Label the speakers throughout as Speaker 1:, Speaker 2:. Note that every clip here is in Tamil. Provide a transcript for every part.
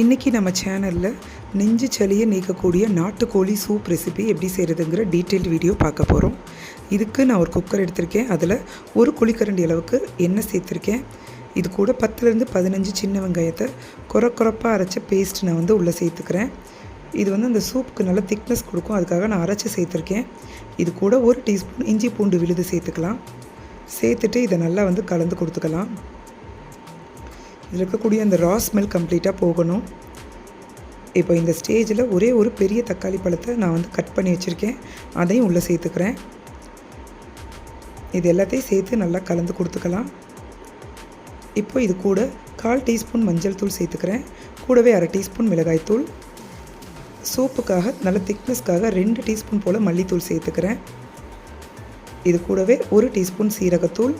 Speaker 1: இன்றைக்கி நம்ம சேனலில் நெஞ்சு சளியை நீக்கக்கூடிய நாட்டுக்கோழி சூப் ரெசிபி எப்படி செய்கிறதுங்கிற டீட்டெயில் வீடியோ பார்க்க போகிறோம் இதுக்கு நான் ஒரு குக்கர் எடுத்திருக்கேன். அதில் ஒரு குழிக்கரண்டி அளவுக்கு எண்ணெய் சேர்த்துருக்கேன். இது கூட பத்துலேருந்து பதினஞ்சு சின்ன வெங்காயத்தை குறை குறைப்பாக அரைச்ச பேஸ்ட் நான் வந்து உள்ளே சேர்த்துக்கிறேன். இது வந்து அந்த சூப்புக்கு நல்ல திக்னஸ் கொடுக்கும். அதுக்காக நான் அரைச்சி சேர்த்துருக்கேன். இது கூட ஒரு டீஸ்பூன் இஞ்சி பூண்டு விழுது சேர்த்துக்கலாம். சேர்த்துட்டு இதை நல்லா வந்து கலந்து கொடுத்துக்கலாம். இதில் இருக்கக்கூடிய அந்த ரா ஸ்மெல் கம்ப்ளீட்டாக போகணும். இப்போ இந்த ஸ்டேஜில் ஒரே ஒரு பெரிய தக்காளி பழத்தை நான் வந்து கட் பண்ணி வச்சுருக்கேன். அதையும் உள்ளே சேர்த்துக்கிறேன். இது எல்லாத்தையும் சேர்த்து நல்லா கலந்து கொடுத்துக்கலாம். இப்போ இது கூட கால் டீஸ்பூன் மஞ்சள் தூள் சேர்த்துக்கிறேன். கூடவே அரை டீஸ்பூன் மிளகாய்த்தூள் சூப்புக்காக நல்ல திக்னஸ்க்காக ரெண்டு டீஸ்பூன் போல் மல்லித்தூள் சேர்த்துக்கிறேன். இது கூடவே ஒரு டீஸ்பூன் சீரகத்தூள்.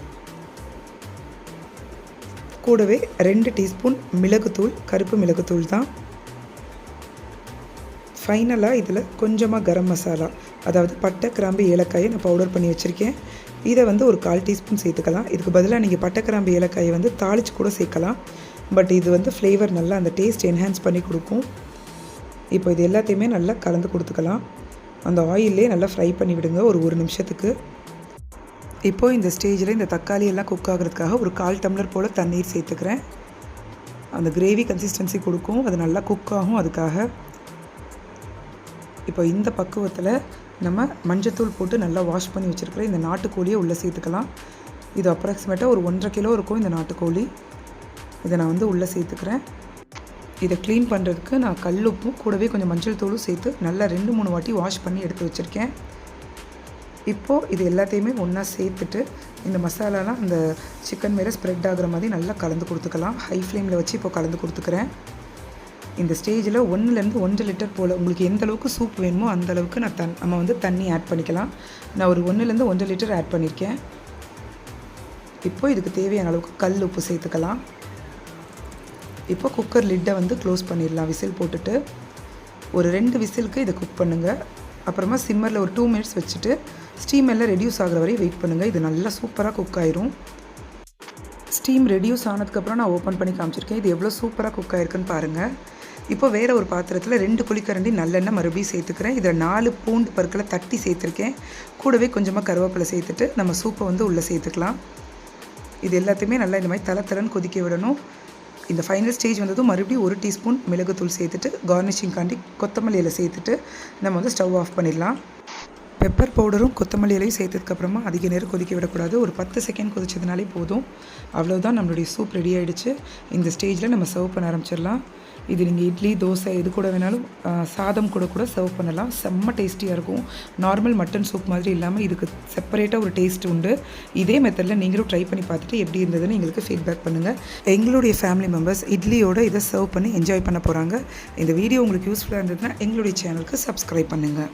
Speaker 1: கூடவே ரெண்டு டீஸ்பூன் மிளகுத்தூள் கருப்பு மிளகுத்தூள் தான். ஃபைனலாக இதில் கொஞ்சமாக கரம் மசாலா அதாவது பட்டை கிராம்பு ஏலக்காயை நான் பவுடர் பண்ணி வச்சுருக்கேன். இதை வந்து ஒரு கால் டீஸ்பூன் சேர்த்துக்கலாம். இதுக்கு பதிலாக நீங்கள் பட்டை கிராம்பு ஏலக்காயை வந்து தாளித்து கூட சேர்க்கலாம். பட் இது வந்து ஃப்ளேவர் நல்லா அந்த டேஸ்ட் என்ஹான்ஸ் பண்ணி கொடுக்கும். இப்போ இது எல்லாத்தையுமே நல்லா கலந்து கொடுத்துக்கலாம். அந்த ஆயிலே நல்லா ஃப்ரை பண்ணி விடுங்க ஒரு ஒரு நிமிஷத்துக்கு. இப்போது இந்த ஸ்டேஜில் இந்த தக்காளி எல்லாம் குக் ஆகிறதுக்காக ஒரு கால் டம்ளர் போல் தண்ணீர் சேர்த்துக்கிறேன். அந்த கிரேவி கன்சிஸ்டன்சி கொடுக்கும் அது நல்லா குக் ஆகும் அதுக்காக. இப்போ இந்த பக்குவத்தில் நம்ம மஞ்சத்தூள் போட்டு நல்லா வாஷ் பண்ணி வச்சுருக்கிற இந்த நாட்டுக்கோழியை உள்ளே சேர்த்துக்கலாம். இது அப்ராக்சிமேட்டாக ஒரு ஒன்றரை கிலோ இருக்கும் இந்த நாட்டுக்கோழி. இதை நான் வந்து உள்ளே சேர்த்துக்கிறேன். இதை க்ளீன் பண்ணுறதுக்கு நான் கல் உப்பும் கூடவே கொஞ்சம் மஞ்சள் தூளும் சேர்த்து நல்லா ரெண்டு மூணு வாட்டி வாஷ் பண்ணி எடுத்து வச்சுருக்கேன். இப்போது இது எல்லாத்தையுமே ஒன்றா சேர்த்துட்டு இந்த மசாலாலாம் அந்த சிக்கன் மேலே ஸ்ப்ரெட் ஆகிற மாதிரி நல்லா கலந்து கொடுத்துக்கலாம். ஹை ஃப்ளேமில் வச்சு இப்போ கலந்து கொடுத்துக்கிறேன். இந்த ஸ்டேஜில் ஒன்றுலேருந்து ஒன்றரை லிட்டர் போல் உங்களுக்கு எந்த அளவுக்கு சூப் வேணுமோ அந்த அளவுக்கு நான் தன் நம்ம வந்து தண்ணி ஆட் பண்ணிக்கலாம். நான் ஒரு ஒன்றுலேருந்து ஒன்றரை லிட்டர் ஆட் பண்ணியிருக்கேன் இப்போது இதுக்கு தேவையான அளவுக்கு கல் உப்பு சேர்த்துக்கலாம். இப்போ குக்கர் லிட்டை வந்து க்ளோஸ் பண்ணிடலாம் விசில் போட்டுட்டு. ஒரு ரெண்டு விசிலுக்கு இதை குக் பண்ணுங்கள் அப்புறமா சிம்மரில் ஒரு டூ மினிட்ஸ் வச்சுட்டு ஸ்டீம் எல்லாம் ரெடியூஸ் ஆகிற வரை வெயிட் பண்ணுங்கள் இது நல்லா சூப்பராக குக் ஆயிரும். ஸ்டீம் ரெடியூஸ் ஆனதுக்கப்புறம் நான் ஓப்பன் பண்ணி காமிச்சிருக்கேன். இது எவ்வளோ சூப்பராக குக் ஆயிருக்குன்னு பாருங்கள் இப்போ வேறு ஒரு பாத்திரத்தில் ரெண்டு குழிக்கரண்டி நல்லெண்ணெய் மறுபடியும் சேர்த்துக்கிறேன். இதில் நாலு பூண்டு பருக்களை தட்டி சேர்த்துருக்கேன். கூடவே கொஞ்சமாக கருவேப்பிலை சேர்த்துட்டு நம்ம சூப்பை வந்து உள்ளே சேர்த்துக்கலாம். இது எல்லாத்தையுமே நல்லா இந்த மாதிரி தலை தலைன்னு கொதிக்க விடணும். இந்த ஃபைனல் ஸ்டேஜ் வந்ததும் மறுபடியும் ஒரு டீஸ்பூன் மிளகுத்தூள் சேர்த்துட்டு கார்னிஷிங் காண்டி கொத்தமல்லியில் சேர்த்துட்டு நம்ம வந்து ஸ்டவ் ஆஃப் பண்ணிடலாம். பெப்பர் பவுடரும் கொத்தமல்லி இலையும் சேர்த்ததுக்கப்புறமா அதிக நேரம் கொதிக்க விடக்கூடாது. ஒரு பத்து செகண்ட் கொதிச்சதுனாலே போதும். அவ்வளோதான் நம்மளுடைய சூப் ரெடி ஆகிடுச்சு இந்த ஸ்டேஜில் நம்ம சர்வ் பண்ண ஆரம்பிச்சிடலாம். இது நீங்கள் இட்லி தோசை எது கூட வேணாலும் சாதம் கூட கூட சர்வ் பண்ணலாம். செம்ம டேஸ்டியாக இருக்கும். நார்மல் மட்டன் சூப் மாதிரி இல்லாமல் இதுக்கு செப்பரேட்டாக ஒரு டேஸ்ட் உண்டு. இதே மெத்தடில் நீங்களும் ட்ரை பண்ணி பார்த்துட்டு எப்படி இருந்ததுன்னு எங்களுக்கு ஃபீட்பேக் பண்ணுங்கள் எங்களுடைய ஃபேமிலி மெம்பர்ஸ் இட்லியோட இதை சர்வ் பண்ணி என்ஜாய் பண்ண போகிறாங்க இந்த வீடியோ உங்களுக்கு யூஸ்ஃபுல்லாக இருந்ததுன்னா எங்களுடைய சேனலுக்கு சப்ஸ்கிரைப் பண்ணுங்கள்